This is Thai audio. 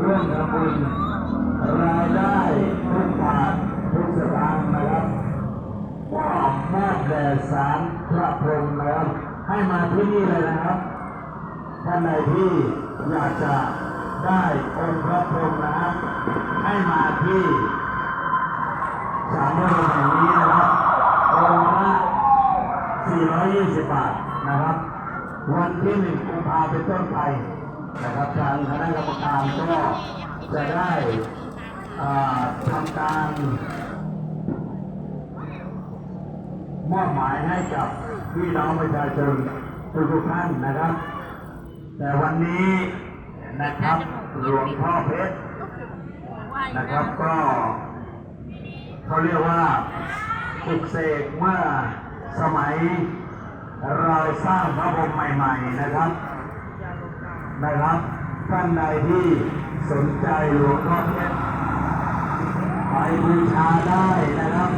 ร่วมทำบุญรายได้ทุกบาททุกสตางค์นะครับก็มอบแด่สารพระพรหมนะครับให้มาที่นี่เลยนะครับท่านใดที่อยากจะได้องค์พระพรหมนะครับให้มาที่สามโลกแห่งนี้นะครับองค์ละ420 บาทนะครับ วันที่หนึ่งกุมภาพันธ์เป็นต้นไป นะครับทางคณะกรรมการก็จะได้ทำการมอบหมายให้กับพี่น้องประชาชนทุกท่านนะครับ แต่วันนี้นะครับหลวงพ่อเพชรนะครับก็เขาเรียกว่าปลุกเสกเมื่อสมัยเราสร้างพระพรหมใหม่ ๆ นะครับ นะครับ ท่านใดที่สนใจหลวงพ่อเพชรไปบูชาได้นะครับ